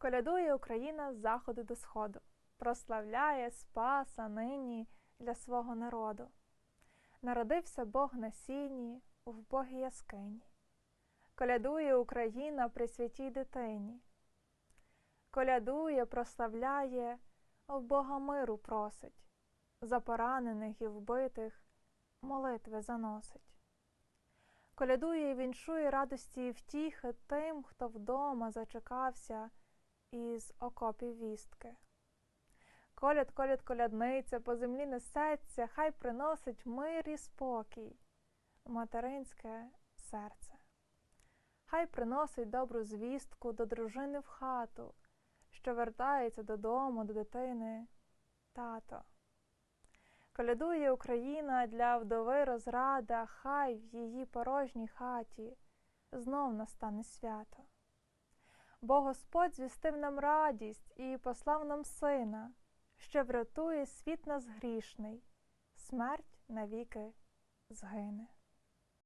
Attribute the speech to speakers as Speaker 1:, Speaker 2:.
Speaker 1: Колядує Україна з заходу до сходу, прославляє Спаса нині для свого народу. Народився Бог на сіні, у вбогій яскині. Колядує Україна при святій дитині. Колядує, прославляє, в Бога миру просить, за поранених і вбитих молитви заносить. Колядує і віншує радості і втіхи тим, хто вдома зачекався із окопів вістки. Коляд, коляд, колядниця, по землі несеться, хай приносить мир і спокій, материнське серце. Хай приносить добру звістку до дружини в хату, що вертається додому, до дитини, тато. Колядує Україна для вдови розрада, хай в її порожній хаті знов настане свято. Бо Господь звістив нам радість і послав нам сина, що врятує світ нас грішний, смерть навіки згине.